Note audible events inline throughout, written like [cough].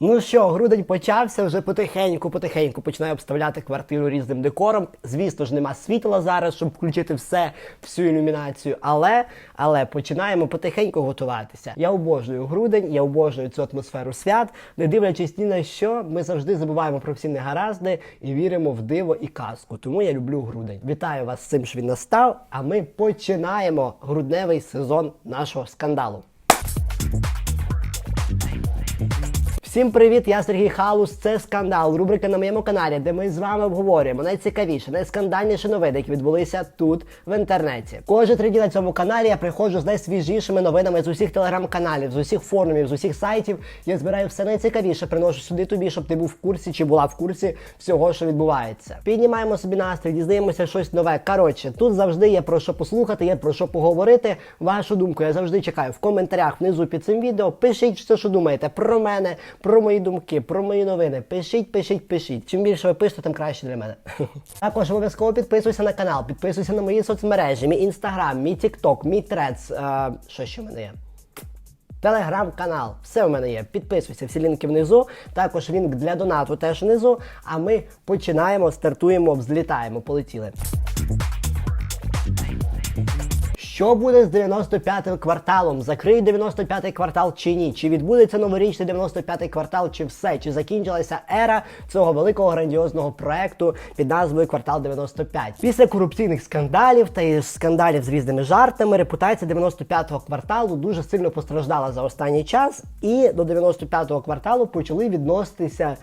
Ну що, грудень почався вже потихеньку, потихеньку починаю обставляти квартиру різним декором. Звісно ж, нема світла зараз, щоб включити все, всю ілюмінацію. Але, але починаємо потихеньку готуватися. Я обожнюю грудень, я обожнюю цю атмосферу свят. Не дивлячись ні на що, ми завжди забуваємо про всі негаразди і віримо в диво і казку. Тому я люблю грудень. Вітаю вас з цим, що він настав. А ми починаємо грудневий сезон нашого скандалу. Всім привіт! Я Сергій Халус. Це скандал. Рубрика на моєму каналі, де ми з вами обговорюємо найцікавіше, найскандальніші новини, які відбулися тут в інтернеті. Три дні на цьому каналі я приходжу з найсвіжішими новинами з усіх телеграм-каналів, з усіх форумів, з усіх сайтів. Я збираю все найцікавіше, приношу сюди тобі, щоб ти був в курсі чи була в курсі всього, що відбувається. Піднімаємо собі настрій, дізнаємося щось нове. Коротше, тут завжди є про що послухати, є про що поговорити. Вашу думку я завжди чекаю в коментарях внизу під цим відео. Пишіть все, що думаєте про мене, про мої думки, про мої новини. Пишіть, пишіть, пишіть. Чим більше ви пишете, тим краще для мене. [laughs] Також обов'язково підписуйся на канал, підписуйся на мої соцмережі, мій інстаграм, мій тікток, мій трец. Е, що ще в мене є? Телеграм-канал. Все в мене є. Підписуйся, всі лінки внизу. Також лінк для донату теж внизу. А ми починаємо, стартуємо, взлітаємо. Полетіли. Що буде з 95-м кварталом? Закриють 95-й квартал чи ні? Чи відбудеться новорічний 95-й квартал, чи все? Чи закінчилася ера цього великого грандіозного проекту під назвою Квартал 95? Після корупційних скандалів та скандалів з різними жартами, репутація 95-го кварталу дуже сильно постраждала за останній час, і до 95-го кварталу почали відноситися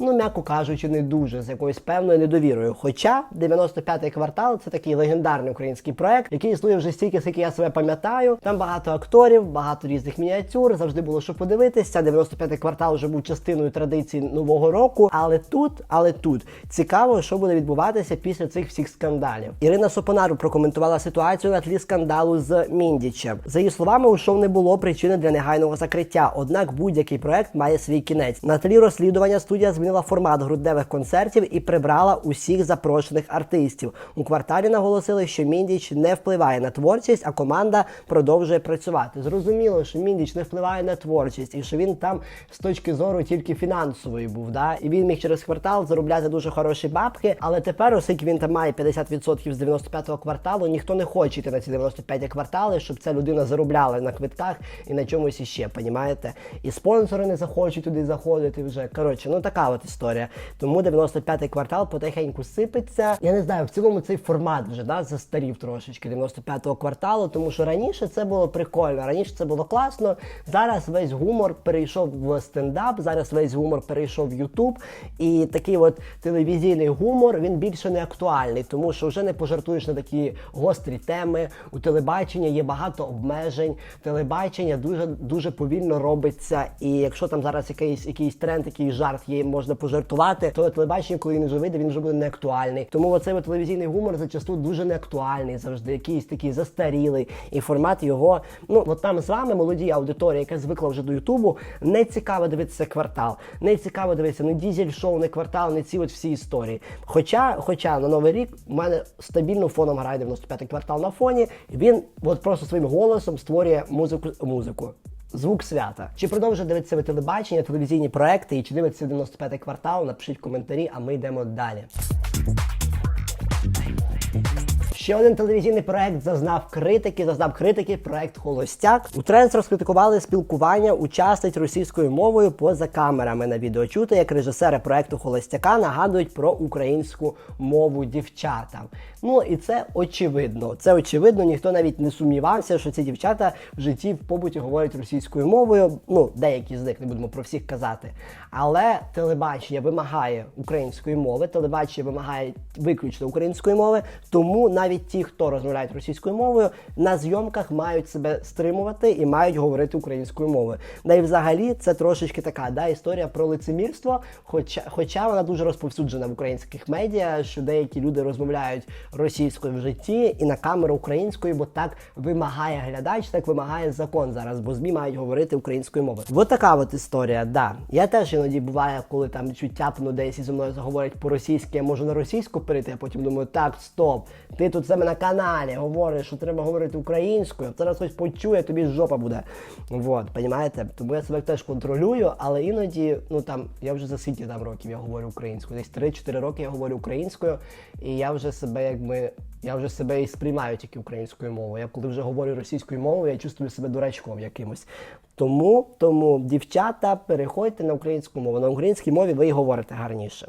ну м'яко кажучи, не дуже з якоюсь певною недовірою. Хоча 95-й квартал це такий легендарний український проект, який існує вже стільки, скільки я себе пам'ятаю. Там багато акторів, багато різних мініатюр, завжди було що подивитися. 95-й квартал вже був частиною традицій нового року. Але тут, але тут цікаво, що буде відбуватися після цих всіх скандалів. Ірина Сопонару прокоментувала ситуацію на тлі скандалу з Міндічем. За її словами, у шоу не було причини для негайного закриття. Однак будь-який проект має свій кінець. На тлі розслідування студія змінила формат грудневих концертів і прибрала усіх запрошених артистів. У кварталі наголосили, що Міндіч не впливає на творчість, а команда продовжує працювати. Зрозуміло, що Міндіч не впливає на творчість і що він там з точки зору тільки фінансової був. Да? І він міг через квартал заробляти дуже хороші бабки. Але тепер, оскільки він там має 50% з 95-го кварталу, ніхто не хоче йти на ці 95 квартали, щоб ця людина заробляла на квитках і на чомусь іще, понімаєте? І спонсори не захочуть туди заходити вже. Коротше, ну така от історія. Тому 95-й квартал потихеньку сипеться. Я не знаю, в цілому цей формат вже да, застарів трошечки 95-го кварталу, тому що раніше це було прикольно, раніше це було класно. Зараз весь гумор перейшов в стендап, зараз весь гумор перейшов в Ютуб. І такий от телевізійний гумор він більше не актуальний, тому що вже не пожартуєш на такі гострі теми. У телебачення є багато обмежень. Телебачення дуже дуже повільно робиться. І якщо там зараз якийсь якийсь тренд, якийсь жарт є, можна пожартувати, то телебачення, коли він вже вийде, він вже буде не актуальний. Тому оцей от телевізійний гумор зачасту дуже не актуальний, завжди якийсь такий застарілий. І формат його, ну от там з вами молоді аудиторія, яка звикла вже до Ютубу, не цікаво дивитися квартал, не цікаво дивитися не дізель шоу, не квартал, не ці от всі історії. Хоча, хоча на новий рік у мене стабільно фоном грає 95-й квартал на фоні. Він от просто своїм голосом створює музику музику. Звук свята. Чи продовжує дивитися ви телебачення, телевізійні проекти і чи дивиться 95-й квартал? Напишіть коментарі, а ми йдемо далі. Ще один телевізійний проект зазнав критики, зазнав критики проект Холостяк. У Тренс розкритикували спілкування учасниць російською мовою поза камерами на відео. Чути, як режисери проекту Холостяка нагадують про українську мову дівчатам. Ну і це очевидно. Це очевидно, ніхто навіть не сумнівався, що ці дівчата в житті в побуті говорять російською мовою. Ну, деякі з них не будемо про всіх казати. Але телебачення вимагає української мови, телебачення вимагає виключно української мови, тому навіть ті, хто розмовляють російською мовою, на зйомках мають себе стримувати і мають говорити українською мовою. Да і взагалі це трошечки така да, історія про лицемірство, хоча, хоча вона дуже розповсюджена в українських медіа, що деякі люди розмовляють російською в житті і на камеру українською, бо так вимагає глядач, так вимагає закон зараз, бо ЗМІ мають говорити українською мовою. От така от історія, да. Я теж іноді буває, коли там чуть тяпну десь і зі мною заговорять по-російськи, я можу на російську перейти, а потім думаю, так, стоп, ти тут тут себе на каналі говориш, що треба говорити українською, зараз хтось почує, тобі жопа буде. Вот, понімаєте? Тому я себе теж контролюю, але іноді, ну там, я вже за скільки там років я говорю українською. Десь 3-4 роки я говорю українською, і я вже себе якби. Я вже себе і сприймаю тільки українською мовою. Я коли вже говорю російською мовою, я чувствую себе дурачком якимось. Тому, тому, дівчата, переходьте на українську мову. На українській мові ви й говорите гарніше.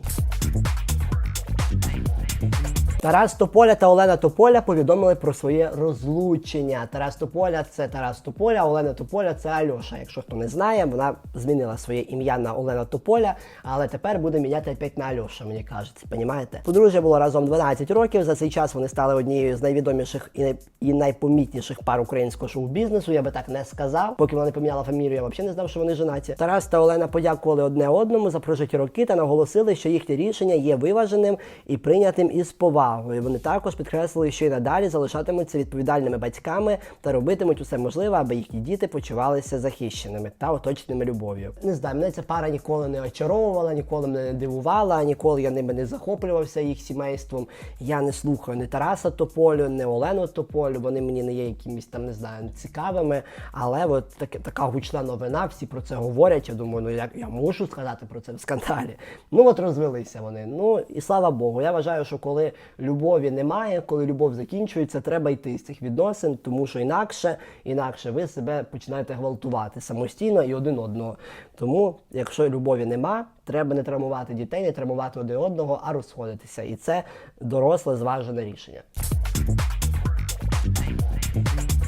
Тарас Тополя та Олена Тополя повідомили про своє розлучення. Тарас Тополя це Тарас Тополя, Олена Тополя це Альоша. Якщо хто не знає, вона змінила своє ім'я на Олена Тополя, але тепер буде міняти опять на Альоша, мені кажеться. Понімаєте? Подружжя було разом 12 років. За цей час вони стали однією з найвідоміших і, най... і найпомітніших пар українського шоу-бізнесу. Я би так не сказав. Поки вона не поміняла фамілію, я взагалі не знав, що вони женаті. Тарас та Олена подякували одне одному за прожиті роки та наголосили, що їхнє рішення є виваженим і прийнятим із повагою. Вони також підкреслили, що й надалі залишатимуться відповідальними батьками та робитимуть усе можливе, аби їхні діти почувалися захищеними та оточеними любов'ю. Не знаю, мене ця пара ніколи не очаровувала, ніколи мене не дивувала, ніколи я ними не захоплювався їх сімейством. Я не слухаю ні Тараса Тополю, ні Олену Тополю. Вони мені не є якимись там, не знаю, цікавими. Але от таке така гучна новина, всі про це говорять. Я думаю, ну як я можу сказати про це в скандалі. Ну от розвелися вони. Ну і слава Богу. Я вважаю, що коли любові немає, коли любов закінчується, треба йти з цих відносин, тому що інакше, інакше ви себе починаєте гвалтувати самостійно і один одного. Тому, якщо любові нема, треба не травмувати дітей, не травмувати один одного, а розходитися. І це доросле зважене рішення.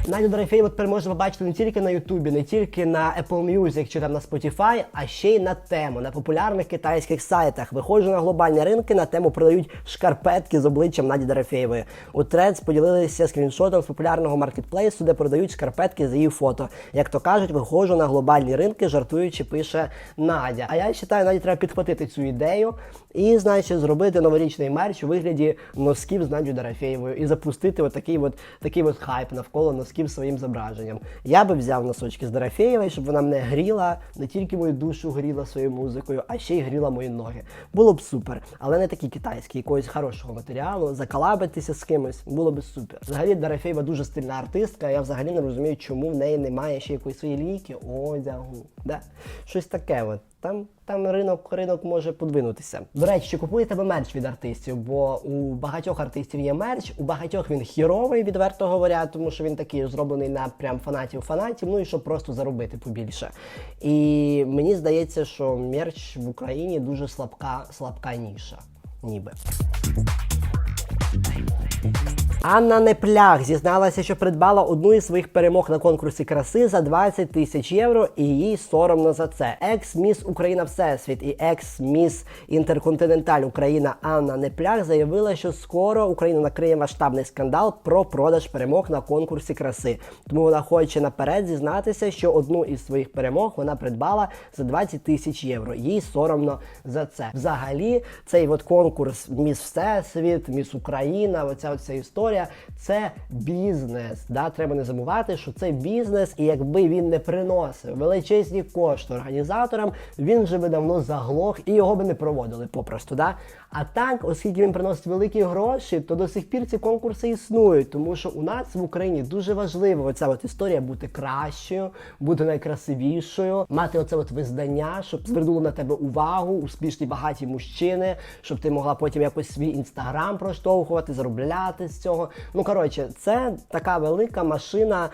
Надю Дорофєєву тепер можна побачити не тільки на Ютубі, не тільки на Apple Music чи там на Spotify, а ще й на тему на популярних китайських сайтах. Виходжу на глобальні ринки на тему продають шкарпетки з обличчям Наді Дорофєєвої. У Threads поділилися скріншотом з популярного маркетплейсу, де продають шкарпетки з її фото. Як то кажуть, виходжу на глобальні ринки, жартуючи, пише Надя. А я вважаю, Наді треба підхватити цю ідею і, значить, зробити новорічний мерч у вигляді носків з Надю Дорофєєвою і запустити отакий от, такий от хайп навколо носків своїм зображенням. Я би взяв носочки з Дорофєєвої, щоб вона мене гріла, не тільки мою душу гріла своєю музикою, а ще й гріла мої ноги. Було б супер, але не такі китайські, якогось хорошого матеріалу, закалабитися з кимось, було б супер. Взагалі Дорофєєва дуже стильна артистка. Я взагалі не розумію, чому в неї немає ще якоїсь своєї лінійки одягу. Да? Щось таке от. Там, там ринок, ринок може подвинутися. До речі, чи купуєте ви мерч від артистів? Бо у багатьох артистів є мерч, у багатьох він хіровий, відверто говоря, тому що він такий зроблений на прям фанатів-фанатів, ну і щоб просто заробити побільше. І мені здається, що мерч в Україні дуже слабка, слабка ніша. Ніби. Анна Неплях зізналася, що придбала одну із своїх перемог на конкурсі краси за 20 тисяч євро, і їй соромно за це. Екс-міс Україна Всесвіт і екс-міс Інтерконтиненталь Україна Анна Неплях заявила, що скоро Україну накриє масштабний скандал про продаж перемог на конкурсі краси. Тому вона хоче наперед зізнатися, що одну із своїх перемог вона придбала за 20 тисяч євро. Їй соромно за це. Взагалі, цей от конкурс Міс Всесвіт, Міс Україна, оця оця історія це бізнес. Да? Треба не забувати, що це бізнес, і якби він не приносив величезні кошти організаторам, він вже би давно заглох і його би не проводили попросту. Да? А так, оскільки він приносить великі гроші, то до сих пір ці конкурси існують, тому що у нас в Україні дуже важливо оця от історія бути кращою, бути найкрасивішою, мати оце от визнання, щоб звернули на тебе увагу, успішні багаті мужчини, щоб ти могла потім якось свій інстаграм проштовхувати, заробляти з цього. Ну коротше, це така велика машина.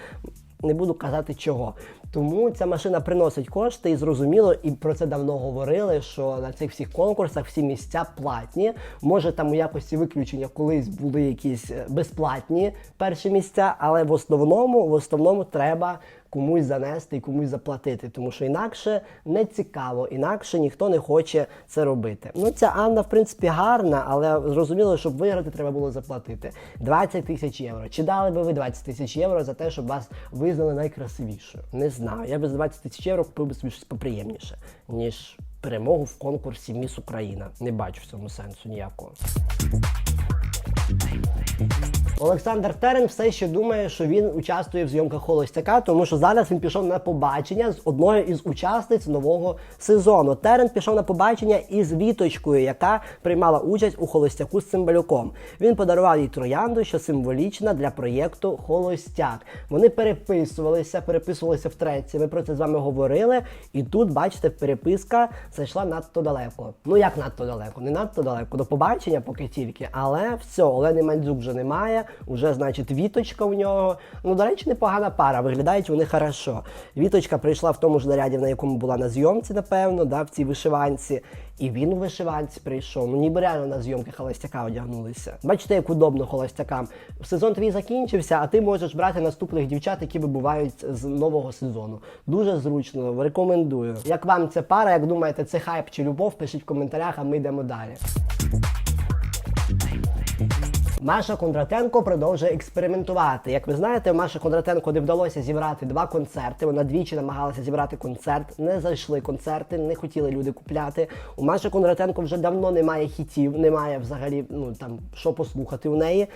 Не буду казати чого. Тому ця машина приносить кошти і зрозуміло, і про це давно говорили, що на цих всіх конкурсах всі місця платні. Може там у якості виключення колись були якісь е, безплатні перші місця, але в основному, в основному треба комусь занести і комусь заплатити, тому що інакше не цікаво, інакше ніхто не хоче це робити. Ну ця Анна, в принципі, гарна, але зрозуміло, щоб виграти, треба було заплатити 20 тисяч євро. Чи дали би ви 20 тисяч євро за те, щоб вас визнали найкрасивішою? Не знаю. Я би за 20 тисяч євро купив би собі щось поприємніше, ніж перемогу в конкурсі Міс Україна. Не бачу в цьому сенсу ніякого. Олександр Терен все ще думає, що він участвує в зйомках холостяка, тому що зараз він пішов на побачення з одною із учасниць нового сезону. Терен пішов на побачення із Віточкою, яка приймала участь у холостяку з Цимбалюком. Він подарував їй троянду, що символічна для проєкту Холостяк. Вони переписувалися, переписувалися втретє. Ми про це з вами говорили. І тут, бачите, переписка зайшла надто далеко. Ну як надто далеко? Не надто далеко. До побачення поки тільки. Але все, Олени Мандзюк вже немає. Уже, значить, віточка у нього. Ну, до речі, непогана пара. Виглядають вони хорошо. Віточка прийшла в тому ж наряді, на якому була на зйомці, напевно, да, в цій вишиванці. І він у вишиванці прийшов. Ну ніби реально на зйомки холостяка одягнулися. Бачите, як удобно холостякам. Сезон твій закінчився, а ти можеш брати наступних дівчат, які вибувають з нового сезону. Дуже зручно, рекомендую. Як вам ця пара, як думаєте, це хайп чи любов? Пишіть в коментарях, а ми йдемо далі. Маша Кондратенко продовжує експериментувати. Як ви знаєте, Маша Кондратенко не вдалося зібрати два концерти. Вона двічі намагалася зібрати концерт. Не зайшли концерти, не хотіли люди купляти. У Маші Кондратенко вже давно немає хітів, немає взагалі ну там що послухати у неї.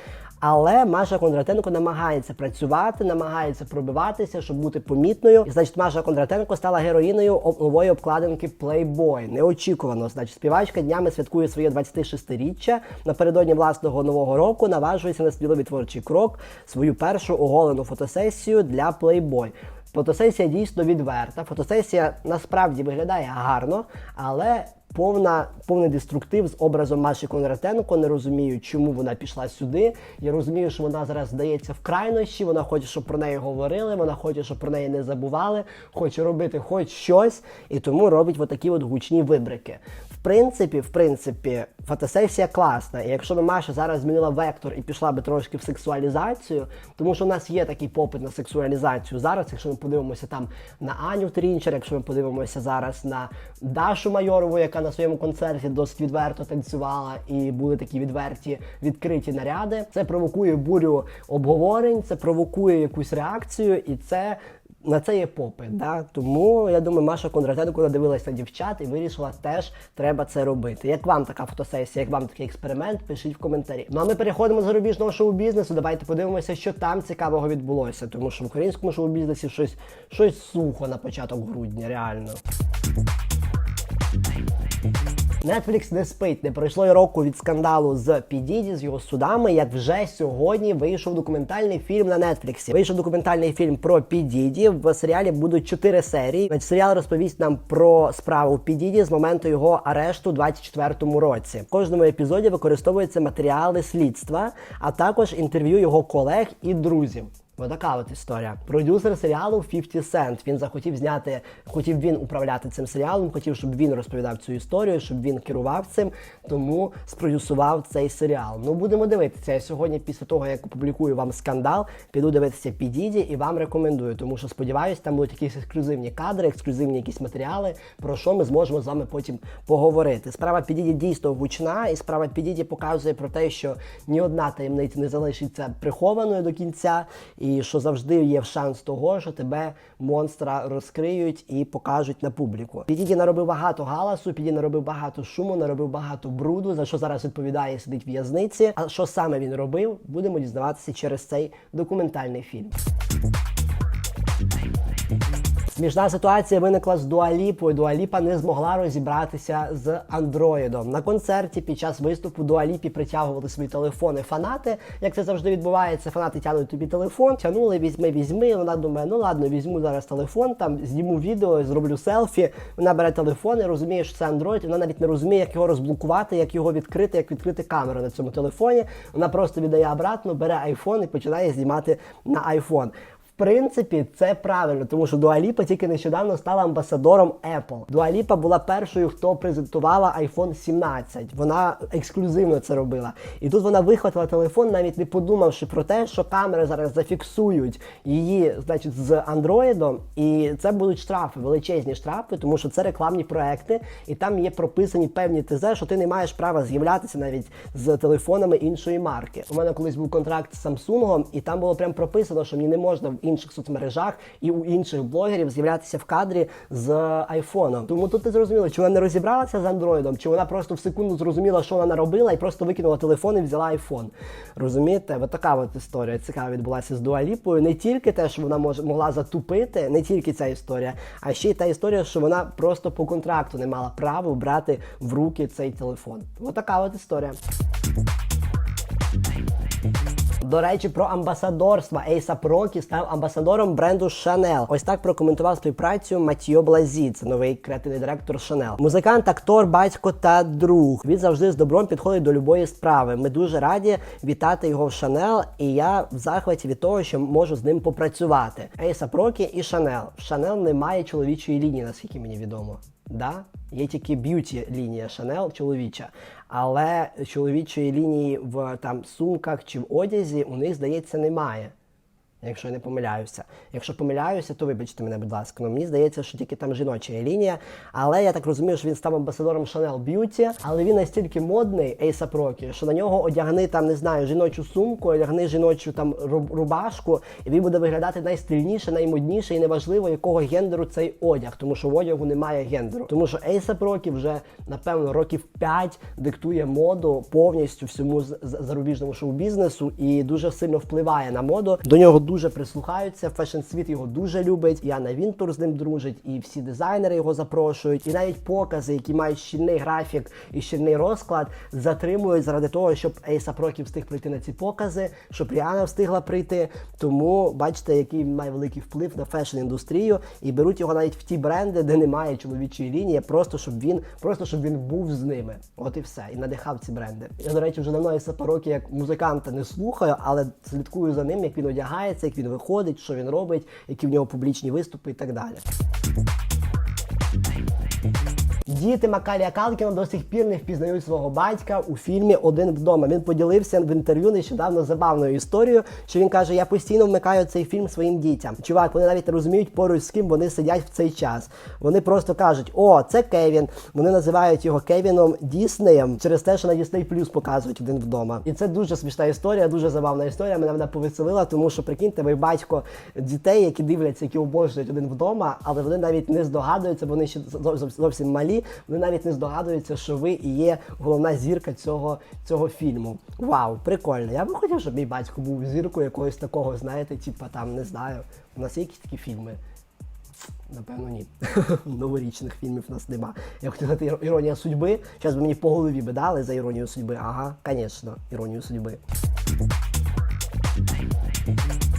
Але Маша Кондратенко намагається працювати, намагається пробиватися, щоб бути помітною. І значить, Маша Кондратенко стала героїною нової обкладинки Playboy. Неочікувано. Значить, співачка днями святкує своє 26-річчя. Напередодні власного нового року наважується на сміливий творчий крок свою першу оголену фотосесію для Playboy. Фотосесія дійсно відверта. Фотосесія насправді виглядає гарно, але повна, повний деструктив з образом Маші Конратенко. Не розумію, чому вона пішла сюди. Я розумію, що вона зараз здається в крайнощі. Вона хоче, щоб про неї говорили. Вона хоче, щоб про неї не забували. Хоче робити хоч щось, і тому робить отакі от гучні вибрики. В принципі, в принципі, фотосесія класна. І якщо б Маша зараз змінила вектор і пішла би трошки в сексуалізацію, тому що у нас є такий попит на сексуалізацію зараз, якщо ми подивимося там на Аню Трінчер, якщо ми подивимося зараз на Дашу Майорову, яка на своєму концерті досить відверто танцювала, і були такі відверті відкриті наряди. Це провокує бурю обговорень, це провокує якусь реакцію, і це на це є попит. Да? Тому я думаю, Маша Кондратенко надивилась на дівчат і вирішила, теж треба це робити. Як вам така фотосесія, як вам такий експеримент, пишіть в коментарі. Ну а ми переходимо до зарубіжного шоу-бізнесу. Давайте подивимося, що там цікавого відбулося. Тому що в українському шоу-бізнесі щось, щось сухо на початок грудня, реально. Netflix не спить, не пройшло й року від скандалу з Підіді, з його судами. Як вже сьогодні вийшов документальний фільм на Netflix. Вийшов документальний фільм про Підіді. В серіалі будуть чотири серії. Значить, серіал розповість нам про справу Підіді з моменту його арешту у 24-му році. В кожному епізоді використовуються матеріали слідства, а також інтерв'ю його колег і друзів. Отака от історія. Продюсер серіалу 50 Cent. Він захотів зняти, хотів він управляти цим серіалом, хотів, щоб він розповідав цю історію, щоб він керував цим, тому спродюсував цей серіал. Ну будемо дивитися. Я сьогодні, після того як опублікую вам скандал, піду дивитися підіді і вам рекомендую, тому що сподіваюся, там будуть якісь ексклюзивні кадри, ексклюзивні якісь матеріали, про що ми зможемо з вами потім поговорити. Справа підіді дійсно гучна, і справа підіді показує про те, що ні одна таємниця не залишиться прихованою до кінця, і що завжди є шанс того, що тебе монстра розкриють і покажуть на публіку. Підіді наробив багато галасу, піді наробив багато шуму, наробив багато бруду, за що зараз відповідає сидить в'язниці. А що саме він робив, будемо дізнаватися через цей документальний фільм. Смішна ситуація виникла з Дуаліпою. Дуаліпа не змогла розібратися з андроїдом. На концерті під час виступу Дуаліпі притягували свої телефони фанати. Як це завжди відбувається, фанати тягнуть тобі телефон, тягнули, візьми, візьми. Вона думає, ну ладно, візьму зараз телефон, там зніму відео, зроблю селфі. Вона бере телефон і розуміє, що це Android. Вона навіть не розуміє, як його розблокувати, як його відкрити, як відкрити камеру на цьому телефоні. Вона просто віддає обратно, бере айфон і починає знімати на айфон. Принципі, це правильно, тому що Дуаліпа тільки нещодавно стала амбасадором Apple. Дуаліпа була першою, хто презентувала iPhone 17. Вона ексклюзивно це робила. І тут вона вихватила телефон, навіть не подумавши про те, що камери зараз зафіксують її, значить, з андроїдом. І це будуть штрафи, величезні штрафи, тому що це рекламні проекти, і там є прописані певні ТЗ, що ти не маєш права з'являтися навіть з телефонами іншої марки. У мене колись був контракт з Samsung, і там було прям прописано, що мені не можна інших соцмережах і у інших блогерів з'являтися в кадрі з айфоном. Тому тут ти зрозуміло, чи вона не розібралася з андроїдом, чи вона просто в секунду зрозуміла, що вона наробила, і просто викинула телефон і взяла айфон. Розумієте? От така от історія цікава відбулася з Дуаліпою. Не тільки те, що вона може могла затупити, не тільки ця історія, а ще й та історія, що вона просто по контракту не мала права брати в руки цей телефон. От от історія. До речі, про амбасадорство Ейсап Рокі став амбасадором бренду Chanel. Ось так прокоментував співпрацю Матіо Блазі, це новий креативний директор Chanel. Музикант, актор, батько та друг. Він завжди з добром підходить до любої справи. Ми дуже раді вітати його в Chanel, і я в захваті від того, що можу з ним попрацювати. Ейсап Рокі і Chanel. В Chanel немає чоловічої лінії, наскільки мені відомо. Да? Є тільки б'юті лінія Шанел чоловіча, але чоловічої лінії в там сумках чи в одязі у них, здається, немає. Якщо я не помиляюся. Якщо помиляюся, то вибачте мене, будь ласка. Ну мені здається, що тільки там жіноча лінія. Але я так розумію, що він став амбасадором Chanel Beauty, але він настільки модний, Ейса Прокі, що на нього одягни там, не знаю, жіночу сумку, одягни жіночу там рубашку, і він буде виглядати найстильніше, наймодніше, і неважливо, якого гендеру цей одяг, тому що в одягу немає гендеру. Тому що Ейса Прокі вже напевно років 5 диктує моду повністю всьому зарубіжному шоу-бізнесу і дуже сильно впливає на моду. До нього дуже прислухаються. Фешн-світ його дуже любить. Яна Вінтур з ним дружить, і всі дизайнери його запрошують. І навіть покази, які мають щільний графік і щільний розклад, затримують заради того, щоб Ейса Прокі встиг прийти на ці покази, щоб Ріана встигла прийти. Тому бачите, який має великий вплив на фешн-індустрію, і беруть його навіть в ті бренди, де немає чоловічої лінії, просто щоб він, просто щоб він був з ними. От і все, і надихав ці бренди. Я, до речі, вже давно Ейса Прокі як музиканта не слухаю, але слідкую за ним, як він одягається, як він виходить, що він робить, які в нього публічні виступи і так далі. Діти Макалія Калкіна до сих пір не впізнають свого батька у фільмі Один вдома. Він поділився в інтерв'ю нещодавно забавною історією, що він каже: Я постійно вмикаю цей фільм своїм дітям. Чувак, вони навіть не розуміють поруч з ким вони сидять в цей час. Вони просто кажуть: О, це Кевін. Вони називають його Кевіном Діснеєм через те, що на Disney Plus показують один вдома. І це дуже смішна історія, дуже забавна історія. Мене вона повеселила, тому що прикиньте, ви батько дітей, які дивляться, які обожнюють один вдома, але вони навіть не здогадуються, бо вони ще зовсім зовсім малі. Вони навіть не здогадуються, що ви і є головна зірка цього, цього фільму. Вау, прикольно. Я би хотів, щоб мій батько був зіркою якогось такого, знаєте, типа там не знаю. У нас є якісь такі фільми. Напевно, ні. [laughs] Новорічних фільмів у нас нема. Я хотів сказати іронія судьби. Зараз би мені по голові би дали за іронію судьби. Ага, звісно, іронію судьби.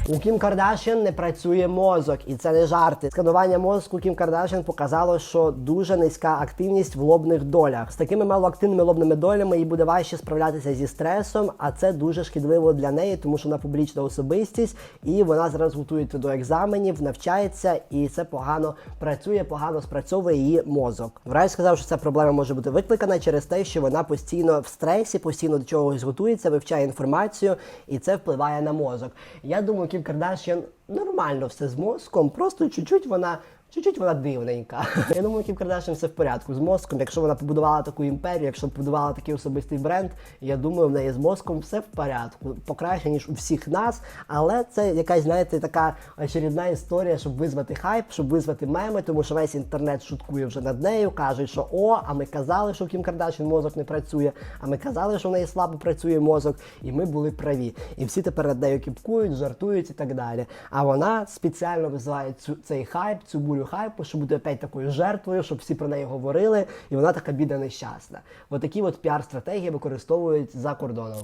У Кім Кардашян не працює мозок, і це не жарти. Сканування мозку Кім Кардашян показало, що дуже низька активність в лобних долях. З такими малоактивними лобними долями їй буде важче справлятися зі стресом, а це дуже шкідливо для неї, тому що вона публічна особистість, і вона зараз готується до екзаменів, навчається, і це погано працює, погано спрацьовує її мозок. Врач сказав, що ця проблема може бути викликана через те, що вона постійно в стресі, постійно до чогось готується, вивчає інформацію, і це впливає на мозок. Я думаю, Кім Кардашян нормально все з мозком, просто чуть-чуть вона. Чуть-чуть вона дивненька. [laughs] Я думаю, Кім Кардашян все в порядку з мозком. Якщо вона побудувала таку імперію, якщо побудувала такий особистий бренд, я думаю, в неї з мозком все в порядку. Покраще, ніж у всіх нас. Але це якась, знаєте, така очередна історія, щоб визвати хайп, щоб визвати меми, тому що весь інтернет шуткує вже над нею, кажуть, що о, а ми казали, що в Кім Кардашян мозок не працює, а ми казали, що в неї слабо працює мозок, і ми були праві. І всі тепер над нею кіпкують, жартують і так далі. А вона спеціально визиває цю цей хайп, цю бурю хайпу, щоб бути опять такою жертвою, щоб всі про неї говорили, і вона така біда нещасна. От от піар-стратегії використовують за кордоном.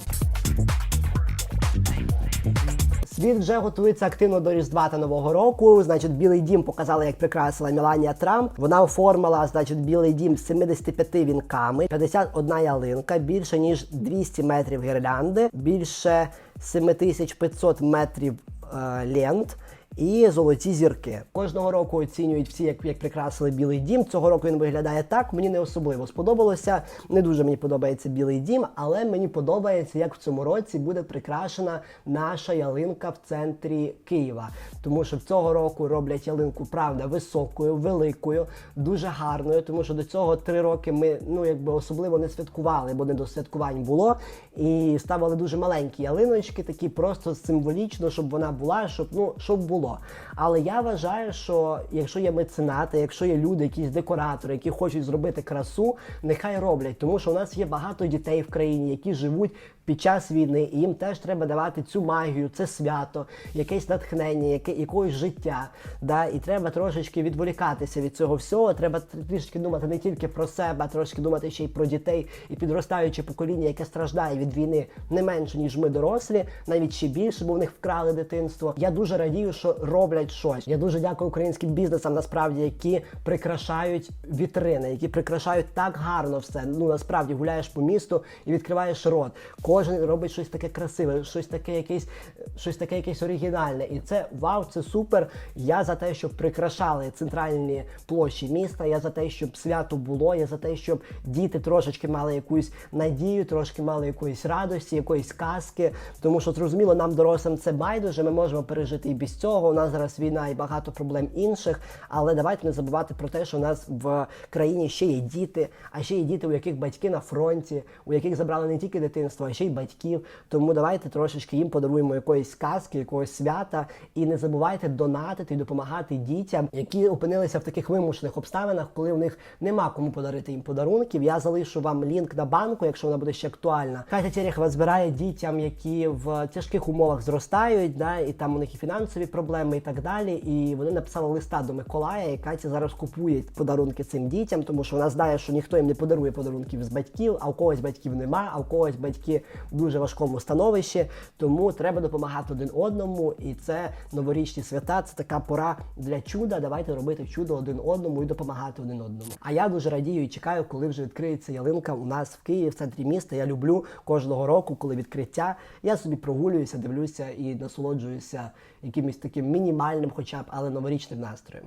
Світ вже готується активно до Різдва та Нового року. Значить, Білий дім показала, як прикрасила Меланія Трамп. Вона оформила, значить, Білий дім з 75 вінками, 51 ялинка, більше ніж 200 метрів гірлянди, більше 7500 метрів е, лент. І золоті зірки кожного року оцінюють всі, як, як прикрасили білий дім. Цього року він виглядає так. Мені не особливо сподобалося. Не дуже мені подобається білий дім, але мені подобається, як в цьому році буде прикрашена наша ялинка в центрі Києва. Тому що цього року роблять ялинку правда високою, великою, дуже гарною. Тому що до цього три роки ми ну якби особливо не святкували, бо не до святкувань було. І ставили дуже маленькі ялиночки, такі просто символічно, щоб вона була, щоб ну щоб було. Було. Але я вважаю, що якщо є меценати, якщо є люди, якісь декоратори, які хочуть зробити красу, нехай роблять, тому що у нас є багато дітей в країні, які живуть під час війни, і їм теж треба давати цю магію, це свято, якесь натхнення, яке якогось життя. Да? І треба трошечки відволікатися від цього всього. Треба трішки думати не тільки про себе, а трошки думати ще й про дітей і підростаюче покоління, яке страждає від війни не менше ніж ми дорослі, навіть ще більше, бо в них вкрали дитинство. Я дуже радію, що роблять щось. Я дуже дякую українським бізнесам, насправді, які прикрашають вітрини, які прикрашають так гарно все. Ну насправді гуляєш по місту і відкриваєш рот. Кожен робить щось таке красиве, щось таке, якесь, щось таке, якесь оригінальне. І це вау, це супер. Я за те, щоб прикрашали центральні площі міста. Я за те, щоб свято було. Я за те, щоб діти трошечки мали якусь надію, трошки мали якоїсь радості, якоїсь казки. Тому що зрозуміло, нам дорослим це байдуже. Ми можемо пережити і без цього. У нас зараз війна і багато проблем інших. Але давайте не забувати про те, що у нас в країні ще є діти, а ще є діти, у яких батьки на фронті, у яких забрали не тільки дитинство, а ще й батьків. Тому давайте трошечки їм подаруємо якоїсь казки, якогось свята. І не забувайте донатити і допомагати дітям, які опинилися в таких вимушених обставинах, коли у них нема кому подарити їм подарунків. Я залишу вам лінк на банку, якщо вона буде ще актуальна. Катя Терехова збирає дітям, які в тяжких умовах зростають, да, і там у них і фінансові проблеми, і так далі. І вони написали листа до Миколая, і Катя зараз купує подарунки цим дітям, тому що вона знає, що ніхто їм не подарує подарунків з батьків, а у когось батьків нема, а у когось батьки в дуже важкому становищі. Тому треба допомагати один одному. І це новорічні свята. Це така пора для чуда. Давайте робити чудо один одному і допомагати один одному. А я дуже радію і чекаю, коли вже відкриється ялинка у нас в Києві, в центрі міста. Я люблю кожного року, коли відкриття. Я собі прогулююся, дивлюся і насолоджуюся якимось таким мінімальним, хоча б, але новорічним настроєм.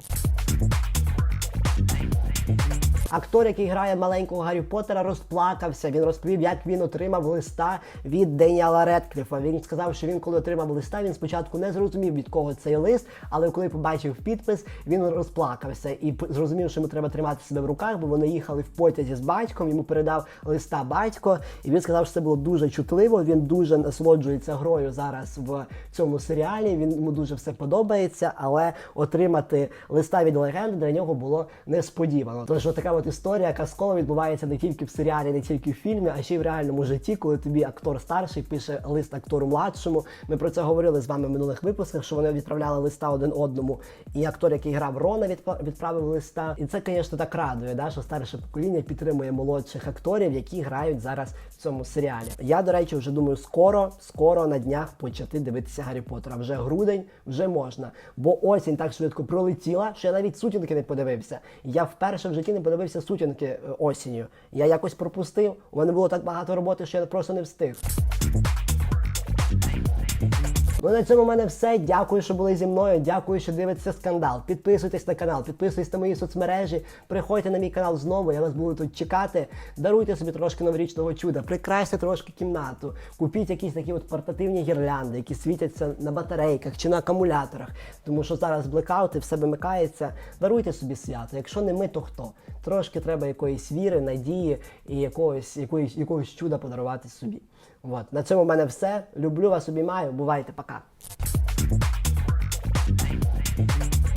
Актор, який грає маленького Гаррі Поттера, розплакався. Він розповів, як він отримав листа від Деніала Редкліфа. Він сказав, що він, коли отримав листа, він спочатку не зрозумів від кого цей лист, але коли побачив підпис, він розплакався і зрозумів, що йому треба тримати себе в руках, бо вони їхали в потязі з батьком. Йому передав листа батько, і він сказав, що це було дуже чутливо. Він дуже насолоджується грою зараз в цьому серіалі. Він йому дуже все подобається, але отримати листа від легенди для нього було несподівано. Тож така от історія казкова відбувається не тільки в серіалі, не тільки в фільмі, а ще й в реальному житті, коли тобі актор старший пише лист актору младшому. Ми про це говорили з вами в минулих випусках, що вони відправляли листа один одному. І актор, який грав Рона, відправив листа. І це, звісно, так радує, да, що старше покоління підтримує молодших акторів, які грають зараз в цьому серіалі. Я, до речі, вже думаю, скоро, скоро на днях почати дивитися Гаррі Поттера. Вже грудень, вже можна. Бо осінь так швидко пролетіла, що я навіть сутінки не подивився. Я вперше в житті не подивився сутінки е, осінню. Я якось пропустив. У мене було так багато роботи, що я просто не встиг. Ну на цьому в мене все. Дякую, що були зі мною. Дякую, що дивитеся скандал. Підписуйтесь на канал, підписуйтесь на мої соцмережі. Приходьте на мій канал знову. Я вас буду тут чекати. Даруйте собі трошки новорічного чуда, прикрасьте трошки кімнату. Купіть якісь такі от портативні гірлянди, які світяться на батарейках чи на акумуляторах. Тому що зараз блекаути, все вимикається. Даруйте собі свято. Якщо не ми, то хто? Трошки треба якоїсь віри, надії і якогось, якоїсь, якогось чуда подарувати собі. От. На цьому в мене все. Люблю вас, обіймаю. Бувайте, пока.